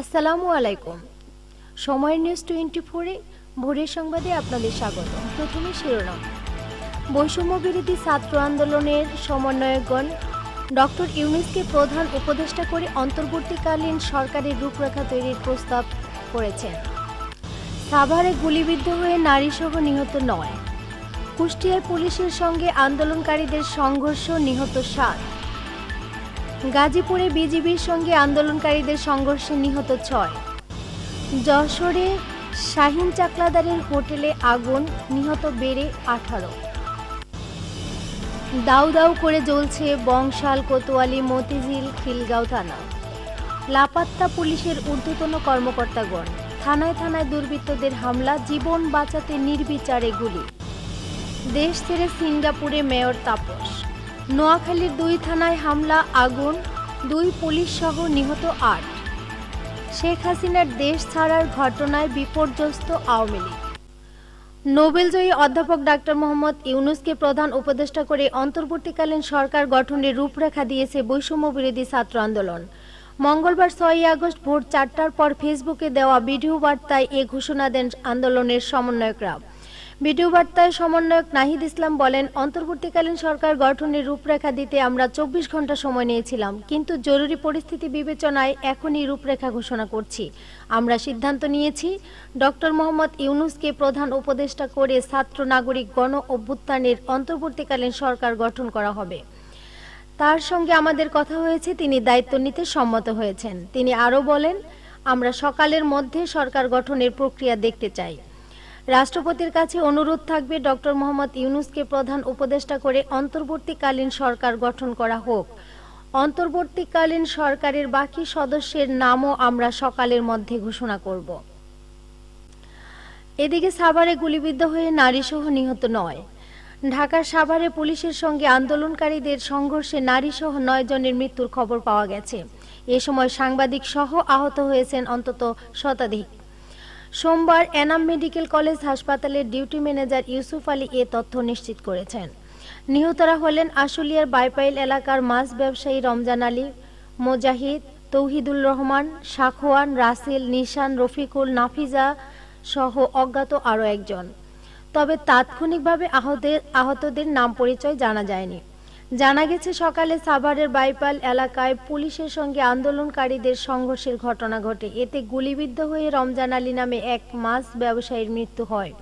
আসসালামু আলাইকুম। সময়ের নিউজ টোয়েন্টি ফোরে ভোরের সংবাদে আপনাদের স্বাগত। প্রথমে শিরোনাম। বৈষম্য বিরোধী ছাত্র আন্দোলনের সমন্বয়কগণ ডক্টর ইউনুসকে প্রধান উপদেষ্টা করে অন্তর্বর্তীকালীন সরকারের রূপরেখা তৈরির প্রস্তাব করেছেন। সাভারে গুলিবিদ্ধ হয়ে নারীসহ নিহত নয়। কুষ্টিয়ায় পুলিশের সঙ্গে আন্দোলনকারীদের সংঘর্ষ নিহত সাত। গাজীপুরে বিজিবির সঙ্গে আন্দোলনকারীদের সংঘর্ষে নিহত ছয়। যশোরে শাহিন চাকলাদারের হোটেলে আগুন, নিহত বেড়ে আঠারো। দাউ দাউ করে জ্বলছে বংশাল, কোতোয়ালি, মতিঝিল, খিলগাঁও থানা। লাপাত্তা পুলিশের ঊর্ধ্বতন কর্মকর্তাগণ, থানায় থানায় দুর্বৃত্তদের হামলা, জীবন বাঁচাতে নির্বিচারে গুলি। দেশ ছেড়ে সিঙ্গাপুরে মেয়র তাপস। নোয়াখালীর দুই থানায় হামলা, আগুন, দুই পুলিশ সহ নিহত আট। শেখ হাসিনার দেশ ছাড়ার ঘটনায় বিপর্যস্ত আওয়ামী লীগ। নোবেলজয়ী অধ্যাপক ডাক্তার মোহাম্মদ ইউনুসকে প্রধান উপদেষ্টা করে অন্তর্বর্তীকালীন সরকার গঠনের রূপরেখা দিয়েছে বৈষম্য বিরোধী ছাত্র আন্দোলন। মঙ্গলবার ছয়ই আগস্ট ভোর চারটার পর ফেসবুকে দেওয়া ভিডিও বার্তায় এ ঘোষণা দেন আন্দোলনের সমন্বয়করা। ভিডিও বার্তায় সমন্বয়ক নাহিদ ইসলাম বলেন, অন্তর্বর্তীকালীন সরকার গঠনের রূপরেখা দিতে আমরা চব্বিশ ঘণ্টা সময় নিয়েছিলাম, কিন্তু জরুরি পরিস্থিতি বিবেচনায় এখনই রূপরেখা ঘোষণা করছি। আমরা সিদ্ধান্ত নিয়েছি, ডক্টর মোহাম্মদ ইউনুসকে প্রধান উপদেষ্টা করে ছাত্র নাগরিক গণ অভ্যুত্থানের অন্তর্বর্তীকালীন সরকার গঠন করা হবে। তার সঙ্গে আমাদের কথা হয়েছে, তিনি দায়িত্ব নিতে সম্মত হয়েছেন। তিনি আরও বলেন, আমরা সকালের মধ্যে সরকার গঠনের প্রক্রিয়া দেখতে চাই। রাষ্ট্রপতির কাছে অনুরোধ থাকবে ডক্টর মোহাম্মদ ইউনুসকে প্রধান উপদেষ্টা করে অন্তর্বর্তীকালীন সরকার গঠন করা হোক। অন্তর্বর্তীকালীন সরকারের বাকি সদস্যের নামও আমরা সকালের মধ্যে ঘোষণা করব। এদিকে সাভারে গুলিবিদ্ধ হয়ে নারীসহ নিহত নয়। ঢাকার সাভারে পুলিশের সঙ্গে আন্দোলনকারীদের সংঘর্ষে নারীসহ নয় জনের মৃত্যুর খবর পাওয়া গেছে। এ সময় সাংবাদিক সহ আহত হয়েছেন অন্তত শতাধিক। সোমবার এনাম মেডিকেল কলেজ হাসপাতালের ডিউটি ম্যানেজার ইউসুফ আলী এ তথ্য নিশ্চিত করেছেন। নিহতরা হলেন আশুলিয়ার বাইপাইল এলাকার মাছ ব্যবসায়ী রমজান আলী, মোজাহিদ, তৌহিদুল রহমান, শাখওয়ান, রাসেল, নিশান, রফিকুল, নাফিজা সহ অজ্ঞাত আরও একজন। তবে তাৎক্ষণিকভাবে আহতের আহতদের নাম পরিচয় জানা যায়নি। জানা গেছে, সকালে সাভারের বাইপাল এলাকায় পুলিশের সঙ্গে আন্দোলনকারীদের সংঘর্ষের ঘটনা ঘটে। এতে গুলিবিদ্ধ হয়ে রমজান আলী নামে এক মাছ ব্যবসায়ীর মৃত্যু হয়।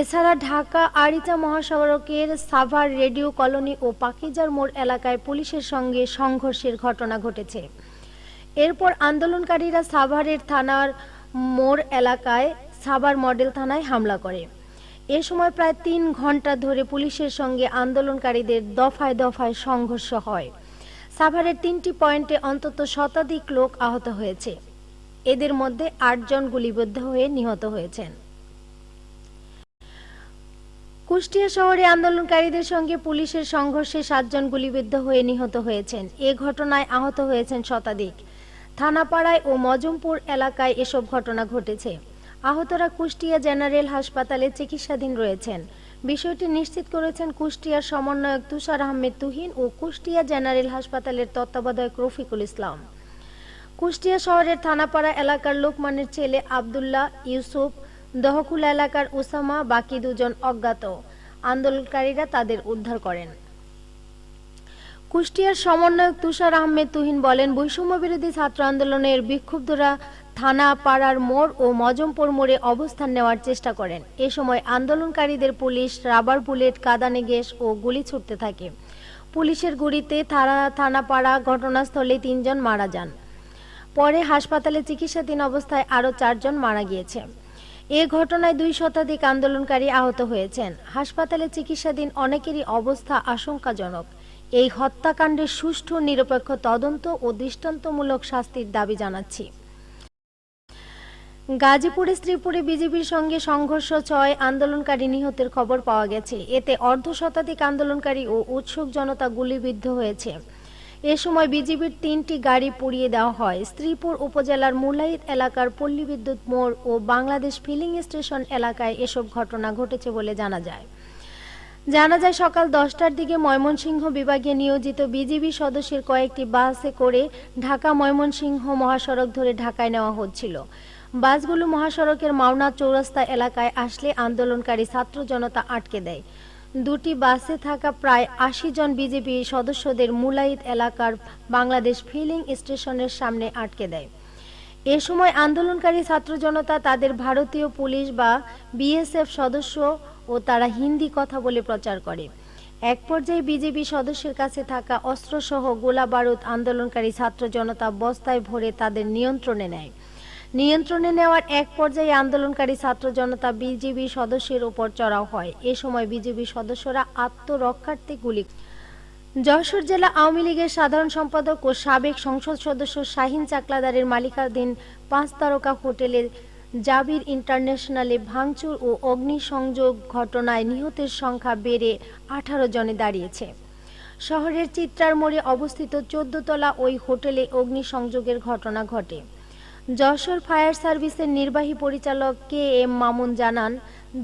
এছাড়া ঢাকা আরিচা মহাসড়কের সাভার রেডিও কলোনি ও পাকিজার মোড় এলাকায় পুলিশের সঙ্গে সংঘর্ষের ঘটনা ঘটেছে। এরপর আন্দোলনকারীরা সাভারের থানার মোড় এলাকায় সাভার মডেল থানায় হামলা করে। এ সময় প্রায় তিন ঘণ্টা ধরে পুলিশের সঙ্গে আন্দোলনকারীদের দফায় দফায় সংঘর্ষ হয়। সাভারের তিনটি পয়েন্টে অন্তত শতাধিক লোক আহত হয়েছে। এদের মধ্যে আটজন গুলিবিদ্ধ হয়ে নিহত হয়েছেন। কুষ্টিয়া শহরে আন্দোলনকারীদের সঙ্গে পুলিশের সংঘর্ষে সাতজন গুলিবিদ্ধ হয়ে নিহত হয়েছেন। এ ঘটনায় আহত হয়েছেন শতাধিক। থানাপাড়ায় ও মজমপুর এলাকায় এসব ঘটনা ঘটেছে। আহতরা কুষ্টিয়া জেনারেল হাসপাতালে চিকিৎসাধীন রয়েছেন। বিষয়টি নিশ্চিত করেছেন কুষ্টিয়ার সমন্বয়ক তুষার আহমেদ তুহিন ও কুষ্টিয়া জেনারেল হাসপাতালের তত্ত্বাবধায়ক রফিকুল ইসলাম। কুষ্টিয়া শহরের থানাপাড়া এলাকার লোকমানের ছেলে আবদুল্লাহ ইউসুফ, দহকুলা এলাকার উসামা, বাকি দুজন অজ্ঞাত। আন্দোলনকারীরা তাদের উদ্ধার করেন। কুষ্টিয়ার সমন্বয়ক তুষার আহমেদ তুহিন বলেন বৈষম্য বিরোধী ছাত্র আন্দোলনের বিক্ষুব্ধরা থানা পাড়ার মোড় ও মজমপুর মোড়ে অবস্থান নেওয়ার চেষ্টা করেন। এ সময় আন্দোলনকারীদের পুলিশ রাবার বুলেট, কাদানে গ্যাস ও গুলি ছুটতে থাকে। পুলিশের গুলিতে থানা, থানাপাড়া ঘটনাস্থলে তিনজন মারা যান। পরে হাসপাতালে চিকিৎসাধীন অবস্থায় আরও চারজন মারা গিয়েছে। এ ঘটনায় দুই শতাধিক আন্দোলনকারী আহত হয়েছেন। হাসপাতালে চিকিৎসাধীন অনেকেরই অবস্থা আশঙ্কাজনক। এই হত্যাকাণ্ডের সুষ্ঠু, নিরপেক্ষ তদন্ত ও দৃষ্টান্তমূলক শাস্তির দাবি জানাচ্ছি। গাজীপুরে, শ্রীপুরে বিজেপির সঙ্গে সংঘর্ষ, ছয় আন্দোলনকারী নিহতের খবর পাওয়া গেছে। এতে অর্ধ শতাধিক আন্দোলনকারী ও উৎসুক জনতা গুলিবিদ্ধ হয়েছে। এ সময় বিজিবির তিনটি গাড়ি পুড়িয়ে দেওয়া হয়। শ্রীপুর উপজেলার মুলাইত এলাকার পল্লী বিদ্যুৎ মোড় ও বাংলাদেশ ফিলিং স্টেশন এলাকায় এসব ঘটনা ঘটেছে বলে জানা যায়। জানা যায়, সকাল দশটার দিকে ময়মনসিংহ বিভাগে নিয়োজিত বিজিবি সদস্যের কয়েকটি বাসে করে ঢাকা ময়মনসিংহ মহাসড়ক ধরে ঢাকায় নেওয়া হচ্ছিল। বাসগুলো মহাসড়কের মাওনা চৌরাস্তা এলাকায় আসলে আন্দোলনকারী ছাত্র জনতা আটকে দেয়। দুটি বাসে থাকা প্রায় আশি জন বিজেপি সদস্যদের মুলাইত এলাকার বাংলাদেশ ফিলিং স্টেশনের সামনে আটকে দেয়। এ সময় আন্দোলনকারী ছাত্র জনতা, তাদের ভারতীয় পুলিশ বা বিএসএফ সদস্য ও তারা হিন্দি কথা বলে প্রচার করে। এক পর্যায়ে বিজেপি সদস্যের কাছে থাকা অস্ত্রসহ গোলা বারুদ আন্দোলনকারী ছাত্র জনতা বস্তায় ভরে তাদের নিয়ন্ত্রণে নেয়। নিয়ন্ত্রণে নেওয়ার এক পর্যায়ে আন্দোলনকারী ছাত্র জনতা বিজেপি সদস্যের উপর চড়াও হয়। এ সময় বিজেপি সদস্যরা আত্মরক্ষার্থে গুলি যশোর জেলা আওয়ামী লীগের সাধারণ সম্পাদক ও সাবেক সংসদ সদস্য শাহিন চাকলাদারের মালিকাধীন পাঁচ তারকা হোটেলের জাবির ইন্টারন্যাশনালে ভাঙচুর ও অগ্নিসংযোগ ঘটনায় নিহতের সংখ্যা বেড়ে আঠারো জনে দাঁড়িয়েছে। শহরের চিত্রার মোড়ে অবস্থিত চোদ্দতলা ওই হোটেলে অগ্নিসংযোগের ঘটনা ঘটে। যশোর ফায়ার সার্ভিসের নির্বাহী পরিচালক কে এম মামুন জানান,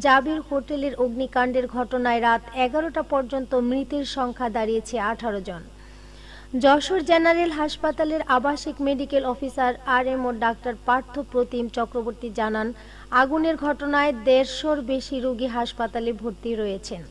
জাবির হোটেলের অগ্নিকাণ্ডের ঘটনায় রাত এগারোটা পর্যন্ত মৃতের সংখ্যা দাঁড়িয়েছে আঠারো জন। যশোর জেনারেল হাসপাতালের আবাসিক medical officer R M O doctor Partha Pratim Chakraborty জানান, আগুনের ঘটনায় দেড়শোর বেশি রোগী হাসপাতালে ভর্তি রয়েছেন।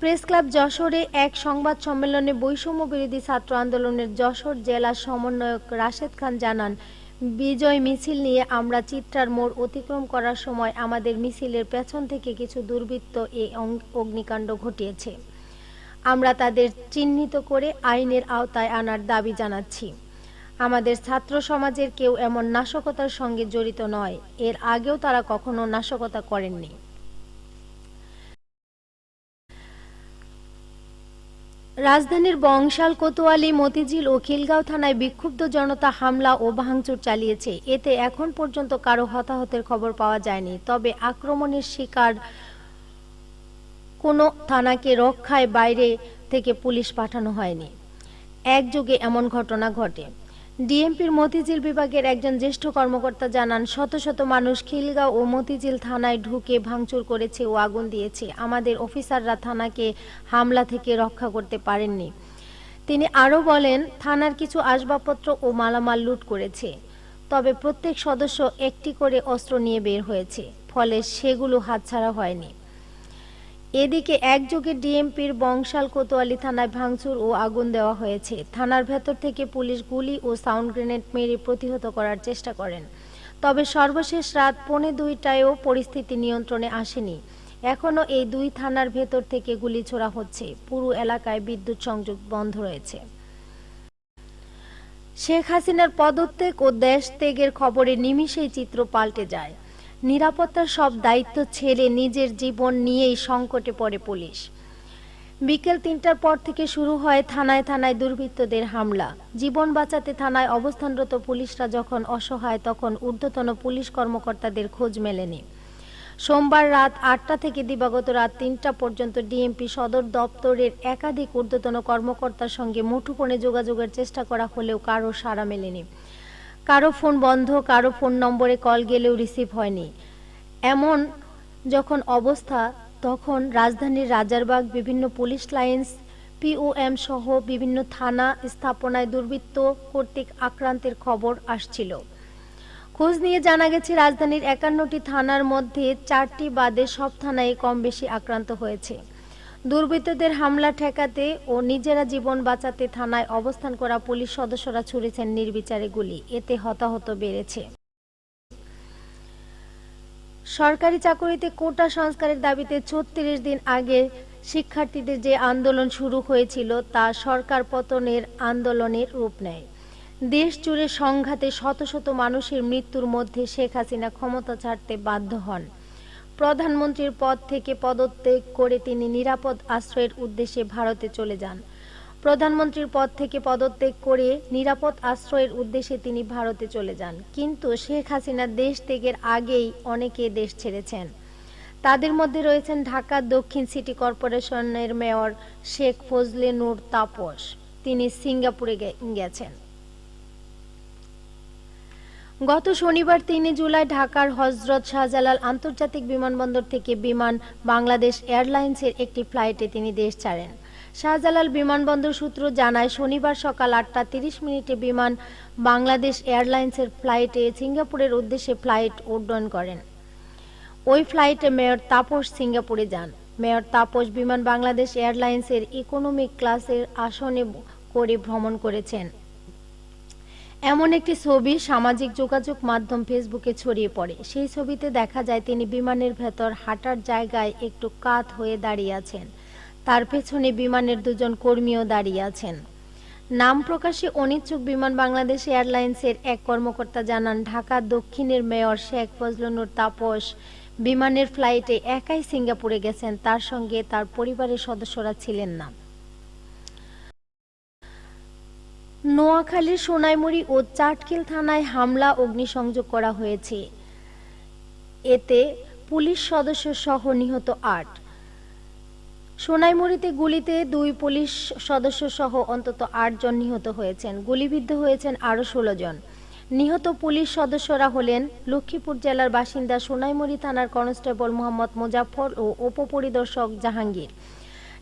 প্রেস ক্লাব যশোরে এক সংবাদ সম্মেলনে বৈষম্য বিরোধী ছাত্র আন্দোলনের যশোর জেলা সমন্বয়ক রাশেদ খান জানান বিজয় মিছিল নিয়ে আমরা চিত্রার মোড় অতিক্রম করার সময় আমাদের মিছিলের পেছন থেকে কিছু দুর্বৃত্ত এই অগ্নিকাণ্ড ঘটিয়েছে। আমরা তাদের চিহ্নিত করে আইনের আওতায় আনার দাবি জানাচ্ছি। আমাদের ছাত্র সমাজের কেউ এমন নাশকতার সঙ্গে জড়িত নয়। এর আগেও তারা কখনো নাশকতা করেননি। রাজধানীর বংশাল, কোতোয়ালি, মতিঝিল ও খিলগাঁও থানায় বিক্ষুব্ধ জনতা হামলা ও ভাঙচুর চালিয়েছে। এতে এখন পর্যন্ত কারও হতাহতের খবর পাওয়া যায়নি। তবে আক্রমণের শিকার কোনো থানাকে রক্ষায় বাইরে থেকে পুলিশ পাঠানো হয়নি। একযোগে এমন ঘটনা ঘটে। ডিএমপির মতিঝিল বিভাগের একজন জ্যেষ্ঠ কর্মকর্তা জানান, শত শত মানুষ খিলগাঁও ও মতিঝিল থানায় ঢুকে ভাঙচুর করেছে ও আগুন দিয়েছে। আমাদের অফিসাররা থানাকে হামলা থেকে রক্ষা করতে পারেননি। তিনি আরও বলেন, থানার কিছু আসবাবপত্র ও মালামাল লুট করেছে। তবে প্রত্যেক সদস্য একটি করে অস্ত্র নিয়ে বের হয়েছে। ফলে সেগুলো হাতছাড়া হয়নি। এদিকে একযোগে ডিএমপির বংশাল কোতোয়ালি থানায় ভাঙচুর ও আগুন দেওয়া হয়েছে। থানার ভেতর থেকে পুলিশ গুলি ও সাউন্ড গ্রেনেড মেরে প্রতিহত করার চেষ্টা করেন। তবে সর্বশেষ রাত পৌনে দুইটায়ও পরিস্থিতি নিয়ন্ত্রণে আসেনি। এখনও এই দুই থানার ভেতর থেকে গুলি ছোড়া হচ্ছে। পুরো এলাকায় বিদ্যুৎ সংযোগ বন্ধ রয়েছে। শেখ হাসিনার পদত্যাগ ও দেশ ত্যাগের খবরে নিমিষেই চিত্র পাল্টে যায়। নিরাপত্তার সব দায়িত্ব ছেড়ে নিজের জীবন নিয়েই সংকটে পড়ে পুলিশ। বিকেল তিনটার পর থেকে শুরু হয় থানায় থানায় দুর্বৃত্তদের হামলা। জীবন বাঁচাতে থানায় অবস্থানরত পুলিশরা যখন অসহায়, তখন ঊর্ধ্বতন পুলিশ কর্মকর্তাদের খোঁজ মেলেনি। সোমবার রাত আটটা থেকে দিবাগত রাত তিনটা পর্যন্ত ডিএমপি সদর দপ্তরের একাধিক ঊর্ধ্বতন কর্মকর্তার সঙ্গে মুঠোফোনে যোগাযোগের চেষ্টা করা হলেও কারও সাড়া মেলেনি। কারও ফোন বন্ধ, কারও ফোন নম্বরে কল গেলেও রিসিভ হয়নি। এমন যখন অবস্থা, তখন রাজধানীর রাজারবাগ বিভিন্ন পুলিশ লাইন্স পিওএম সহ বিভিন্ন থানা স্থাপনায় দুর্বৃত্ত কর্তৃক আক্রান্তের খবর আসছিল। খোঁজ নিয়ে জানা গেছে, রাজধানীর একান্নটি থানার মধ্যে চারটি বাদে সব থানায় কম বেশি আক্রান্ত হয়েছে। দুর্বৃত্তদের হামলা ঠেকাতে ও নিজেরা জীবন বাঁচাতে থানায় অবস্থান করা পুলিশ সদস্যরা ছুড়েছেন নির্বিচারে গুলি। এতে হতাহত বেড়েছে। সরকারি চাকরিতে কোটা সংস্কারের দাবিতে ছত্রিশ দিন আগে শিক্ষার্থীদের যে আন্দোলন শুরু হয়েছিল, তা সরকার পতনের আন্দোলনের রূপ নেয়। দেশ জুড়ে সংঘাতে শত শত মানুষের মৃত্যুর মধ্যে শেখ হাসিনা ক্ষমতা ছাড়তে বাধ্য হন। প্রধানমন্ত্রীর পদ থেকে পদত্যাগ করে তিনি নিরাপদ আশ্রয়ের উদ্দেশ্যে ভারতে চলে যান। প্রধানমন্ত্রীর পদ থেকে পদত্যাগ করে নিরাপদ আশ্রয়ের উদ্দেশ্যে তিনি ভারতে চলে যান। কিন্তু শেখ হাসিনা দেশ ত্যাগের আগেই অনেকে দেশ ছেড়েছেন। তাদের মধ্যে রয়েছেন ঢাকা দক্ষিণ সিটি কর্পোরেশনের মেয়র শেখ ফজলে নূর তাপস। তিনি সিঙ্গাপুরে গেছেন। গত শনিবার তিনে জুলাই ঢাকার হজরত শাহজালাল আন্তর্জাতিক বিমানবন্দর থেকে বিমান বাংলাদেশ এয়ারলাইন্সের একটি ফ্লাইটে তিনি দেশ ছাড়েন। শাহজালাল বিমানবন্দর সূত্র জানায়, শনিবার সকাল আটটা তিরিশ মিনিটে বিমান বাংলাদেশ এয়ারলাইন্সের ফ্লাইটে সিঙ্গাপুরের উদ্দেশ্যে ফ্লাইট উড্ডয়ন করেন। ওই ফ্লাইটে মেয়র তাপস সিঙ্গাপুরে যান। মেয়র তাপস বিমান বাংলাদেশ এয়ারলাইন্সের ইকোনমিক ক্লাসের আসনে করে ভ্রমণ করেছেন। এমন একটি ছবি সামাজিক যোগাযোগ মাধ্যম ফেসবুকে ছড়িয়ে পড়ে। সেই ছবিতে দেখা যায় তিনি বিমানের ভেতর হাঁটার জায়গায় একটু কাত হয়ে দাঁড়িয়ে আছেন। তার পেছনে বিমানের দুজন কর্মীও দাঁড়িয়ে আছেন। নাম প্রকাশে অনিচ্ছুক বিমান বাংলাদেশ এয়ারলাইন্সের এক কর্মকর্তা জানান, ঢাকা দক্ষিণের মেয়র শেখ ফজলুনুর তাপস বিমানের ফ্লাইটে একাই সিঙ্গাপুরে গেছেন, তার সঙ্গে তার পরিবারের সদস্যরা ছিলেন না। নোয়াখালীর সোনাইমুড়ি ও চাটখিল থানায় হামলা, অগ্নিসংযোগ করা হয়েছে। এতে পুলিশ সদস্য সহ নিহত আট। সোনাইমুড়িতে গুলিতে দুই পুলিশ সদস্য সহ অন্তত আটজন নিহত হয়েছেন। গুলিবিদ্ধ হয়েছেন আরও ষোলো জন। নিহত পুলিশ সদস্যরা হলেন লক্ষ্মীপুর জেলার বাসিন্দা সোনাইমুড়ি থানার কনস্টেবল মোহাম্মদ মুজাফর ও উপপরিদর্শক জাহাঙ্গীর।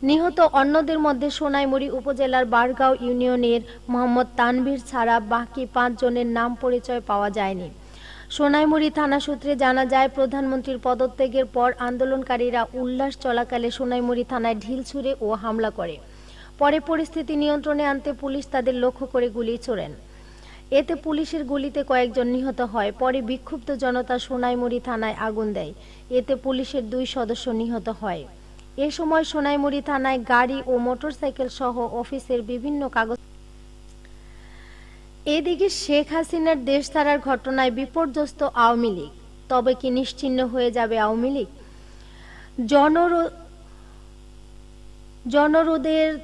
নিহত অন্যদের মধ্যে সোনাইমুড়ি উপজেলার বারগাঁও ইউনিয়নের মোহাম্মদ তানভীর ছাড়া বাকি পাঁচজনের নাম পরিচয় পাওয়া যায়নি। সোনাইমুড়ি থানা সূত্রে জানা যায়, প্রধানমন্ত্রীর পদত্যাগের পর আন্দোলনকারীরা উল্লাস চলাকালে সোনাইমুড়ি থানায় ঢিল ছুড়ে ও হামলা করে। পরে পরিস্থিতি নিয়ন্ত্রণে আনতে পুলিশ তাদের লক্ষ্য করে গুলি ছোড়েন। এতে পুলিশের গুলিতে কয়েকজন নিহত হয়, পরে বিক্ষুব্ধ জনতা সোনাইমুড়ি থানায় আগুন দেয়। এতে পুলিশের দুই সদস্য নিহত হয়। এ সময় সোনাইমুড়ি থানায় গাড়ি ও মোটরসাইকেল সহ অফিসের বিভিন্ন কাগজ এদিকে শেখ হাসিনার দেশ ছাড়ার ঘটনায় বিপর্যস্ত আওয়ামী লীগ। তবে কি নিশ্চিহ্ন হয়ে যাবে আওয়ামী লীগ? জনরো- জনরোধের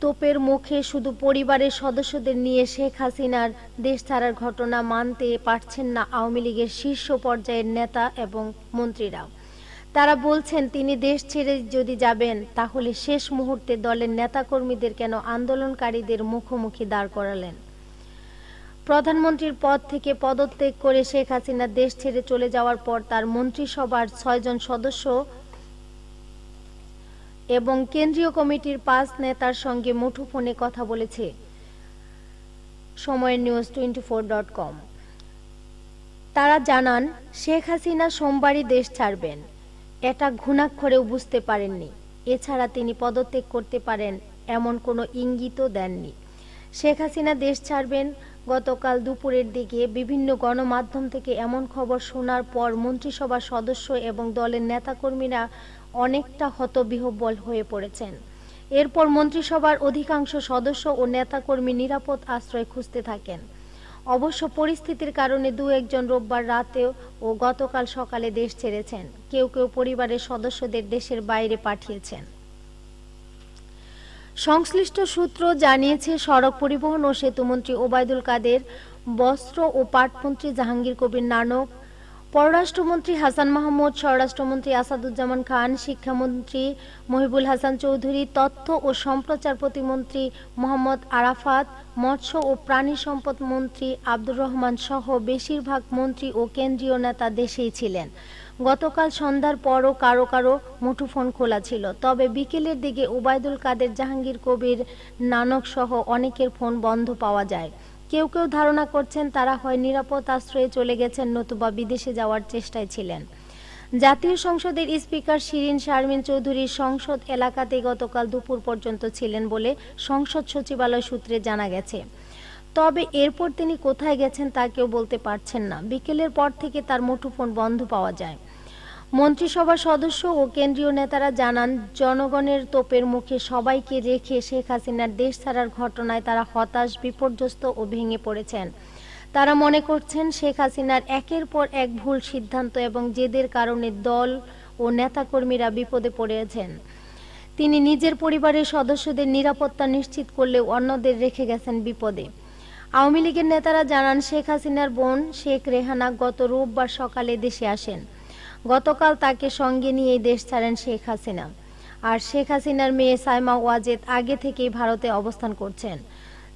তোপের মুখে শুধু পরিবারের সদস্যদের নিয়ে শেখ হাসিনার দেশ ছাড়ার ঘটনা মানতে পারছেন না আওয়ামী লীগের শীর্ষ পর্যায়ের নেতা এবং মন্ত্রীরা তারা বলছেন, তিনি দেশ ছেড়ে যদি যাবেন, তাহলে শেষ মুহূর্তে দলের নেতাকর্মীদের কেন আন্দোলনকারীদের মুখোমুখি দাঁড় করালেন? প্রধানমন্ত্রীর পদ থেকে পদত্যাগ করে শেখ হাসিনা দেশ ছেড়ে চলে যাওয়ার পর তার মন্ত্রিসভার ছয়জন সদস্য এবং কেন্দ্রীয় কমিটির পাঁচ নেতার সঙ্গে মুঠোফোনে কথা বলেছে। সময়ের news twenty four dot com. তারা জানান, শেখ হাসিনা সোমবারই দেশ ছাড়বেন। এটা ঘুণাক্ষরেও বুঝতে পারেননি। এছাড়া তিনি পদত্যাগ করতে পারেন এমন কোনো ইঙ্গিতও দেননি। শেখ হাসিনা দেশ ছাড়বেন, গতকাল দুপুরের দিকে বিভিন্ন গণমাধ্যম থেকে এমন খবর শোনার পর মন্ত্রিসভার সদস্য এবং দলের নেতাকর্মীরা অনেকটা হতবিহ্বল হয়ে পড়েছেন। এরপর মন্ত্রিসভার অধিকাংশ সদস্য ও নেতাকর্মী নিরাপদ আশ্রয় খুঁজতে থাকেন। অবশ্য পরিস্থিতির কারণে দু একজন রোববার রাতে ও গতকাল সকালে দেশ ছেড়েছেন। কেউ কেউ পরিবারের সদস্যদের দেশের বাইরে পাঠিয়েছেন। সংশ্লিষ্ট সূত্র জানিয়েছে, সড়ক পরিবহন ও সেতুমন্ত্রী ওবায়দুল কাদের বস্ত্র ও পাটমন্ত্রী জাহাঙ্গীর কবির নানক পররাষ্ট্রমন্ত্রী হাসান মাহমুদ, স্বরাষ্ট্রমন্ত্রী আসাদুজ্জামান খান, শিক্ষামন্ত্রী মহিবুল হাসান চৌধুরী, তথ্য ও সম্প্রচার প্রতিমন্ত্রী মোহাম্মদ আরাফাত, মৎস্য ও প্রাণী সম্পদ মন্ত্রী আব্দুর রহমান সহ বেশিরভাগ মন্ত্রী ও কেন্দ্রীয় নেতা দেশেই ছিলেন। গতকাল সন্ধ্যার পরও কারও কারও মুঠোফোন খোলা ছিল। তবে বিকেলের দিকে ওবায়দুল কাদের জাহাঙ্গীর কবির নানক সহ অনেকের ফোন বন্ধ পাওয়া যায়। কেউ কেউ ধারণা করছেন তারা হয় নিরাপদ আশ্রয়ে চলে গেছেন নতুবা বিদেশে যাওয়ার চেষ্টায় ছিলেন। জাতীয় সংসদের স্পিকার শিরিন শারমিন চৌধুরী সংসদ এলাকাতে গতকাল দুপুর পর্যন্ত ছিলেন বলে সংসদ সচিবালয় সূত্রে জানা গেছে। তবে এরপর তিনি কোথায় গেছেন তা কেউ বলতে পারছেন না। বিকেলের পর থেকে তার মুঠোফোন বন্ধ পাওয়া যায়। মন্ত্রিসভার সদস্য ও কেন্দ্রীয় নেতারা জানান, জনগণের তোপের মুখে সবাইকে রেখে শেখ হাসিনার দেশ ছাড়ার ঘটনায় তারা হতাশ, বিপর্যস্ত ও ভেঙে পড়েছেন। তারা মনে করছেন শেখ হাসিনার একের পর এক ভুল সিদ্ধান্ত এবং জেদের কারণে দল ও নেতাকর্মীরা বিপদে পড়েছেন। তিনি নিজের পরিবারের সদস্যদের নিরাপত্তা নিশ্চিত করলেও অন্যদের রেখে গেছেন বিপদে। আওয়ামী লীগের নেতারা জানান, শেখ হাসিনার বোন শেখ রেহানা গত রোববার সকালে দেশে আসেন। গতকাল তাকে সঙ্গে নিয়ে দেশ ছাড়েন শেখ হাসিনা। আর শেখ হাসিনার মেয়ে সাইমা ওয়াজেদ আগে থেকেই ভারতে অবস্থান করছেন।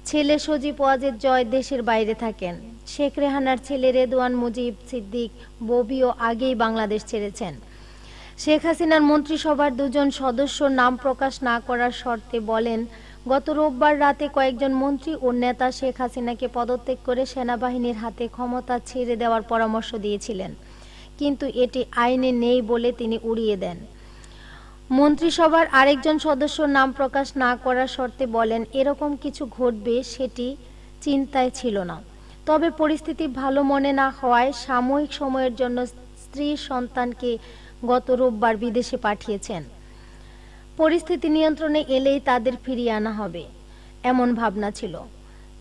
ছেলে সজীব ওয়াজেদ জয় দেশের বাইরে থাকেন। শেখ রেহানার ছেলে রেদওয়ান মুজিব সিদ্দিক ববিও আগেই বাংলাদেশ ছেড়েছেন। শেখ হাসিনার মন্ত্রিসভার দুজন সদস্য নাম প্রকাশ না করার শর্তে বলেন, গত রোববার রাতে কয়েকজন মন্ত্রী ও নেতা শেখ হাসিনাকে পদত্যাগ করে সেনাবাহিনীর হাতে ক্ষমতা ছেড়ে দেওয়ার পরামর্শ দিয়েছিলেন। কিন্তু এটি আইনে নেই বলে তিনি উড়িয়ে দেন। মন্ত্রিসভার আরেকজন সদস্য নাম প্রকাশ না করার শর্তে বলেন, এরকম কিছু ঘটবে সেটি চিন্তায় ছিল না। তবে পরিস্থিতি ভালো মনে না হওয়ায় সাময়িক সময়ের জন্য স্ত্রী সন্তানকে গত রোববার বিদেশে পাঠিয়েছেন। পরিস্থিতি নিয়ন্ত্রণে এলেই তাদের ফিরিয়ে আনা হবে। এমন ভাবনা ছিল।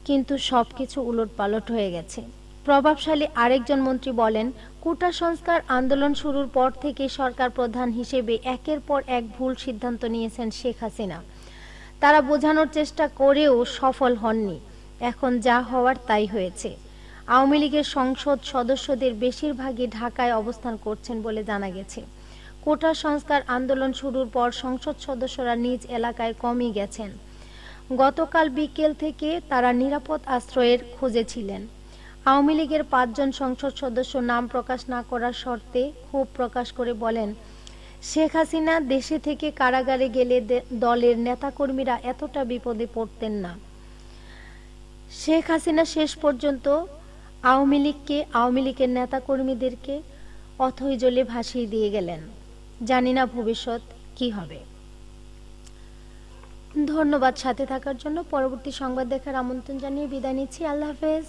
কিন্তু সবকিছু উলটপালট হয়ে গেছে। প্রভাবশালী আরেকজন মন্ত্রী বলেন, কোটা সংস্কার আন্দোলন শুরুর পর থেকে সরকার প্রধান হিসেবে একের পর এক ভুল সিদ্ধান্ত নিয়েছেন শেখ হাসিনা। তারা বোঝানোর চেষ্টা করেও সফল হননি। এখন যা হওয়ার তাই হয়েছে। আওয়ামী লীগের সংসদ সদস্যদের বেশিরভাগই ঢাকায় অবস্থান করছেন বলে জানা গেছে। কোটা সংস্কার আন্দোলন শুরুর পর সংসদ সদস্যরা নিজ এলাকায় কমই গেছেন। গতকাল বিকেল থেকে তারা নিরাপদ আশ্রয়ের খোঁজে ছিলেন। আওয়ামী লীগের পাঁচজন সংসদ সদস্য নাম প্রকাশ না করার শর্তে ক্ষোভ প্রকাশ করে বলেন, শেখ হাসিনা দেশে থেকে কারাগারে গেলে দলের নেতাকর্মীরা এতটা বিপদে পড়তেন না। শেখ হাসিনা শেষ পর্যন্ত আওয়ামী লীগকে, আওয়ামী লীগের নেতাকর্মীদেরকে অথই জলে ভাসিয়ে দিয়ে গেলেন। জানি না ভবিষ্যৎ কি হবে। ধন্যবাদ সাথে থাকার জন্য। পরবর্তী সংবাদ দেখার আমন্ত্রণ জানিয়ে বিদায় নিচ্ছি। আল্লাহ হাফেজ।